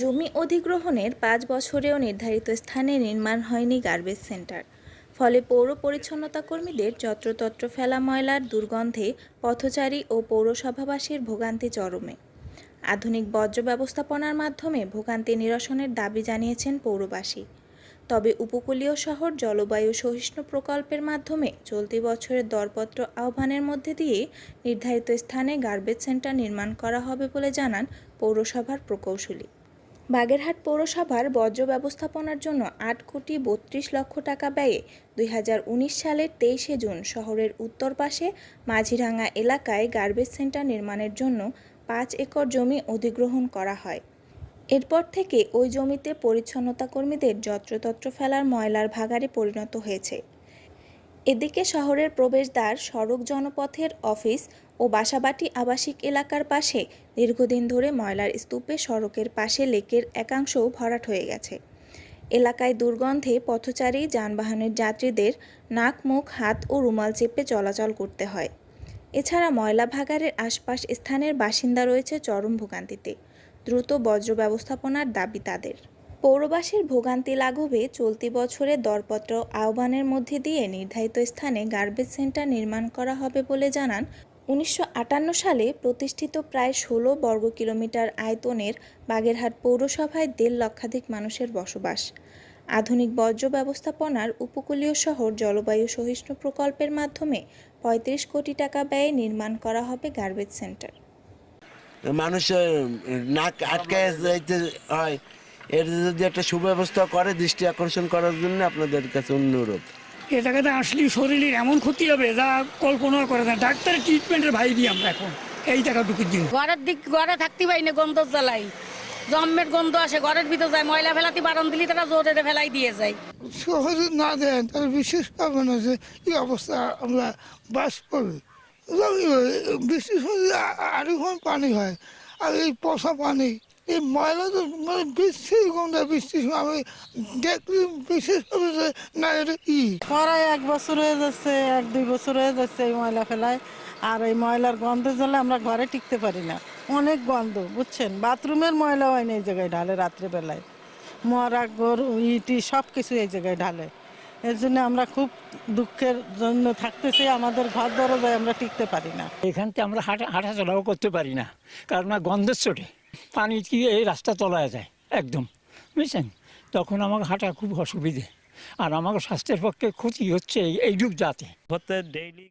জমি অধিগ্রহণের পাঁচ বছরেও নির্ধারিত স্থানে নির্মাণ হয়নি গার্বেজ সেন্টার। ফলে পৌর পরিচ্ছন্নতা কর্মীদের যত্রতত্র ফেলা ময়লার দুর্গন্ধে পথচারী ও পৌরসভাবাসীর ভোগান্তি চরমে। আধুনিক বর্জ্য ব্যবস্থাপনার মাধ্যমে ভোগান্তি নিরসনের দাবি জানিয়েছেন পৌরবাসী। তবে উপকূলীয় শহর জলবায়ু সহিষ্ণু প্রকল্পের মাধ্যমে চলতি বছরের দরপত্র আহ্বানের মধ্যে দিয়ে নির্ধারিত স্থানে গার্বেজ সেন্টার নির্মাণ করা হবে বলে জানান পৌরসভার প্রকৌশলী। বাগেরহাট পৌরসভার বর্জ্য ব্যবস্থাপনার জন্য আট কোটি বত্রিশ লক্ষ টাকা ব্যয়ে দুই হাজার উনিশ সালের তেইশে জুন শহরের উত্তর পাশে মাঝিরাঙ্গা এলাকায় গার্বেজ সেন্টার নির্মাণের জন্য পাঁচ একর জমি অধিগ্রহণ করা হয়। এরপর থেকে ওই জমিতে পরিচ্ছন্নতা কর্মীদের যত্রতত্র ফেলার ময়লার ভাগাড়ে পরিণত হয়েছে। এদিকে শহরের প্রবেশদ্বার সড়ক জনপথের অফিস ও বাসাবাটি আবাসিক এলাকার পাশে দীর্ঘদিন ধরে ময়লার স্তূপে সড়কের পাশে লেকের একাংশও ভরাট হয়ে গেছে। এলাকায় দুর্গন্ধে পথচারী, যানবাহনের যাত্রীদের নাক, মুখ, হাত ও রুমাল চেপে চলাচল করতে হয়। এছাড়া ময়লা ভাগাড়ের আশপাশ স্থানের বাসিন্দা রয়েছে চরম ভোগান্তিতে। দ্রুত বজ্র ব্যবস্থাপনার দাবি তাদের। পৌরবাসীর ভোগান্তি লাঘবে চলতি বছরে দরপত্র আহ্বানের মধ্যে দিয়ে নির্ধারিত স্থানে গার্বেজ সেন্টার নির্মাণ করা হবে বলে জানান উনিশশো আটান্ন সালে প্রতিষ্ঠিত প্রায় ষোলো বর্গ কিলোমিটার আয়তনের বাগেরহাট পৌরসভায় দেড় লক্ষাধিক মানুষের বসবাস। আধুনিক বর্জ্য ব্যবস্থাপনার উপকূলীয় শহর জলবায়ু সহিষ্ণু প্রকল্পের মাধ্যমে পঁয়ত্রিশ কোটি টাকা ব্যয়ে নির্মাণ করা হবে গার্বেজ সেন্টার মানুষের নাক আটকায় যাইতে হয়। এর যদি একটা সুব্যবস্থা করে দৃষ্টি আকর্ষণ করার জন্য আপনাদের কাছে অনুরোধ। এ জায়গাতে আসলে শরীরের এমন ক্ষতি হবে যা কল্পনা করে না। ডাক্তারের ট্রিটমেন্টের ভাই দিই আমরা এখন। এই জায়গাটুকুর জন্য ঘরের দিক ঘরে থাকতে পারি না গন্ধ জ্বালাই। জম্মের গন্ধ আসে ঘরের ভিতর যায় ময়লা ফেলাতে বারণ দিলি তারা জোরে ফেলাই দিয়ে যায়। সহজে না দেন তাহলে বিশেষ পাবে না যে এই অবস্থা আমরা বাস করি। বৃষ্টির সময় আরও পানি হয় আর এই পশা পানি এই ময়লা তো মানে বৃষ্টির গন্ধ বৃষ্টির সময় আমি দেখলি বিশেষভাবে যে না এটা ই প্রায় এক বছর হয়ে যাচ্ছে এক দুই বছর হয়ে যাচ্ছে এই ময়লা ফেলায়। আর এই ময়লার গন্ধের জন্য আমরা ঘরে টিকতে পারি না। অনেক গন্ধ বুঝছেন? বাথরুমের ময়লা হয় না এই জায়গায় ঢালে রাত্রেবেলায়। মরা গরু ইটি সব কিছু এই জায়গায় ঢালে। এর জন্য আমরা খুব দুঃখের জন্য থাকতেছি আমাদের ঘর দরজায় আমরা টিকতে পারি না। এখান থেকে আমরা হাঁটা হাঁটাচলাও করতে পারি না কারণ গন্ধের চোটে। পানি কি এই রাস্তা তলায় যায়, একদম। বুঝছেন? তখন আমাকে হাঁটা খুব অসুবিধে। আর আমার স্বাস্থ্যের পক্ষে ক্ষতি হচ্ছে এই- এইটুক যাতে ডেইলি